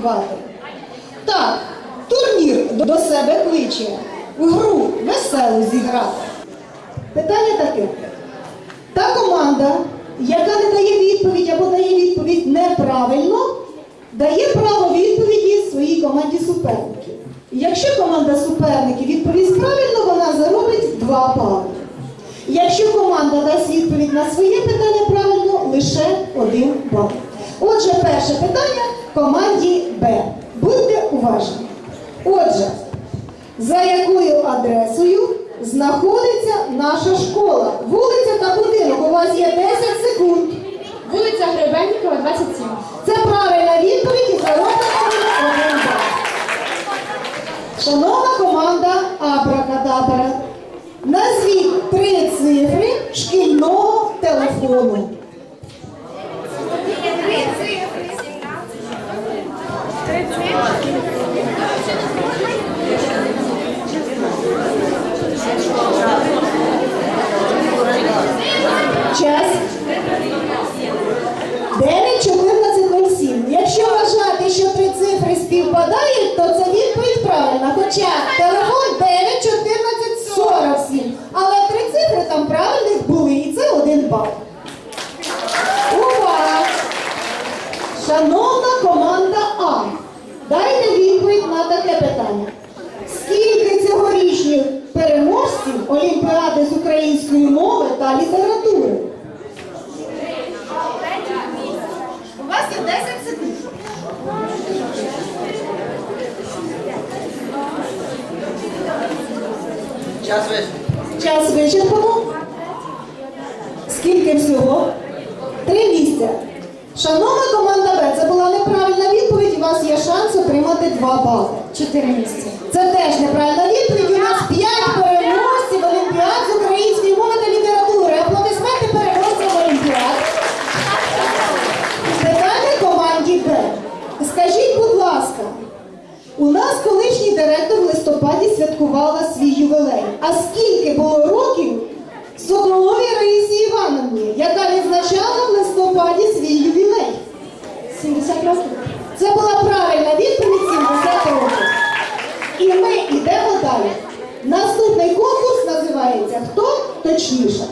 святкувати. Так, турнір до себе кличе. В гру веселу зіграти. Питання таке. Та команда, яка не дає відповідь або дає відповідь неправильно, дає право відповіді своїй команді суперників. Якщо команда суперників відповість правильно, вона заробить 2 бали. Якщо команда дасть відповідь на своє питання правильно, лише 1 бал. Отже, перше питання команді Б. Будьте уважні. Отже, за якою адресою знаходиться наша школа? Вулиця та будинок. У вас є 10 секунд. Вулиця Гребенникова, 27. Це правильна відповідь і зароблена один бал. Шановна команда Абракадабра, назвіть три цифри шкільного телефону. Час. 9.14.07. Якщо вважати, що три цифри співпадають, то це відповідь правильна. Хоча телефон 9.14.47. Але три цифри там правильних були, і це один бал. Увага! Шановна команда А, дайте відповідь на таке питання. Скільки цьогорічних переможців Олімпіади з української мови та літератури? У вас є 10 секунд. Час вийшов. Час вичерпано. Скільки всього? Три місця. Шановна команда Б, це була неправильна відповідь. У вас є шанс 2 бали. 4 місяці. Це теж неправильна відповідь. У нас 5 переможців Олімпіад з української мови та літератури. Аплодисменти переможцям Олімпіад. Питання команді Б. Скажіть, будь ласка, у нас колишній директор в листопаді святкувала свій ювілей. А скільки було років Соколовій Раїсі Івановні, яка відзначала в листопаді свій ювілей? 70 років. Це була правильна відповідь 70 років. І ми йдемо далі. Наступний конкурс називається Хто точніше.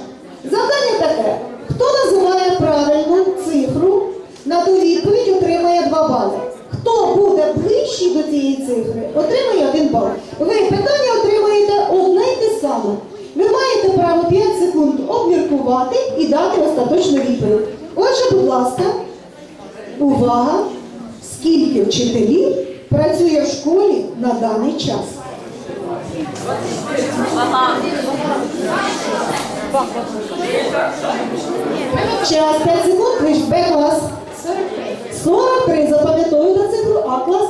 Завдання таке: хто називає правильну цифру, на ту відповідь отримає 2 бали. Хто буде ближчий до цієї цифри, отримає 1 бал. Ви питання отримаєте одне й те саме. Ви маєте право 5 секунд обміркувати і дати остаточну відповідь. Отже, будь ласка, Увага! Скільки вчителів працює в школі на даний час? Час 5 секунд, ви ж Б клас. 43. 43, запам'ятовую на цифру, А клас.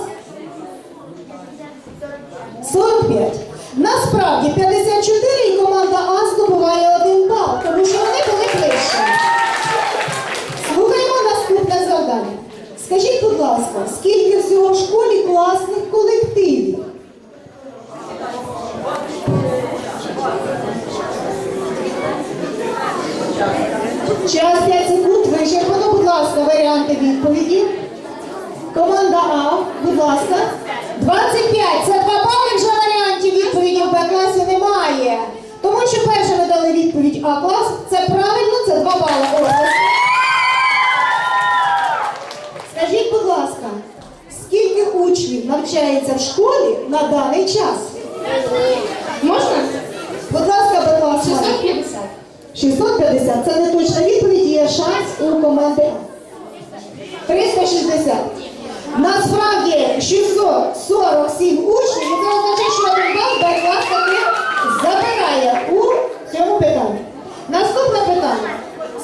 45. Насправді 54 відповіді. Команда А, будь ласка. 25. Це два бали вже варіантів відповіді в Б-класі немає. Тому що перше ви дали відповідь А клас. Це правильно, це два бали. Скажіть, будь ласка, скільки учнів навчається в школі на даний час? Можна? Будь ласка, будь ласка. 650. 650 це не точна відповідь, є шанс у команди. 360. Насправді 647 учнів, і це означає, що один бал таки забирає у цьому питанні. Наступне питання.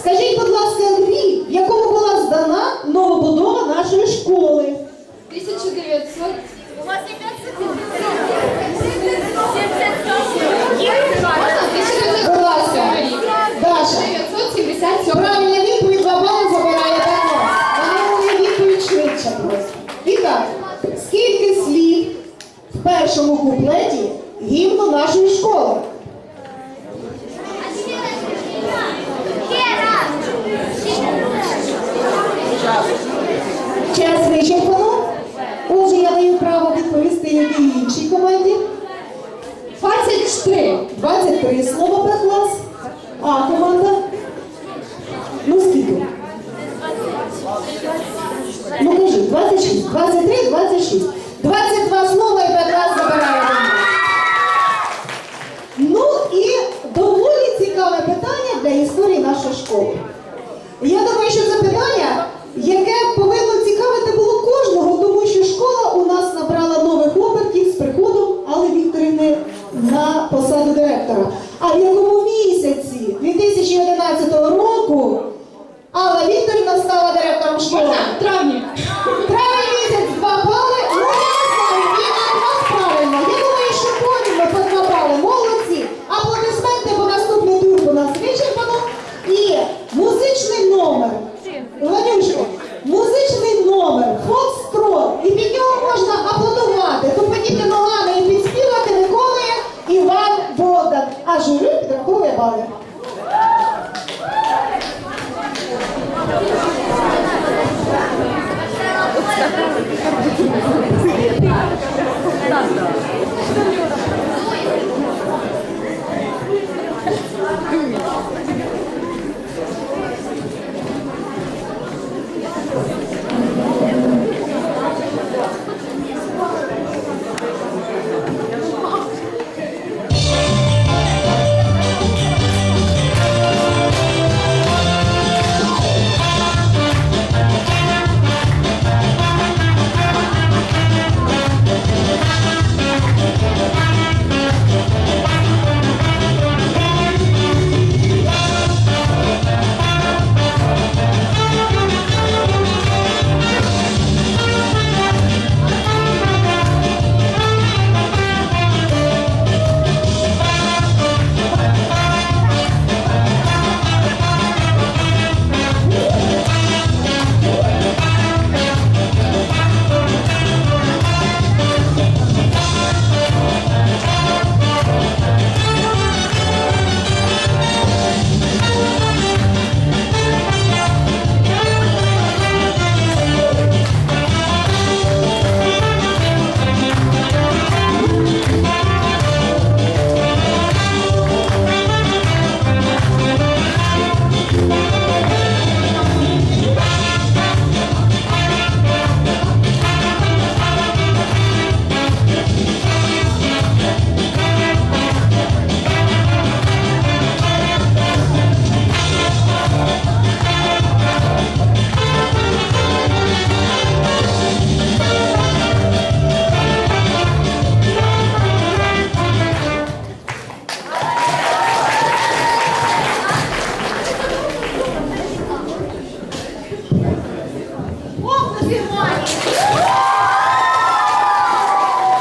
Скажіть, будь ласка, рік, в якому була здана новобудова нашої школи? 1900. У вас є 5 секунд. нашої школи. Час вичерпано. Отже, я даю право відповісти як і іншій команді. 23. 23 слова про клас. А команда. Ну скільки? Ну кажіть, 26. 23, 26. Нашої школи. Я думаю,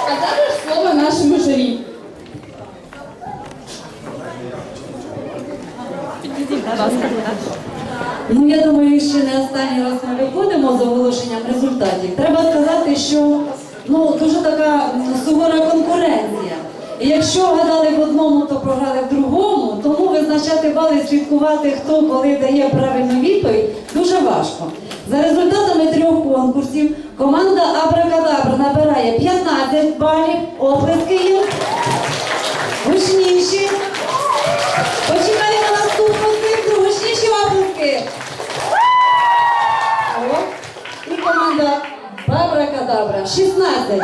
А зараз слово нашому журі. Ну, я думаю, ще не останній раз ми виходимо з оголошенням результатів. Треба сказати, що ну, дуже така сувора конкуренція. І якщо гадали в одному, то програли в другому, тому визначати бали, слідкувати, хто коли дає правильну відповідь, дуже важко. За результатами трьох конкурсів команда Абракадабра набирає 15 балів, оплесків. гучніші. Почекаємо наступну цифру, гучніші оплески. І команда Бабра Кадабра 16.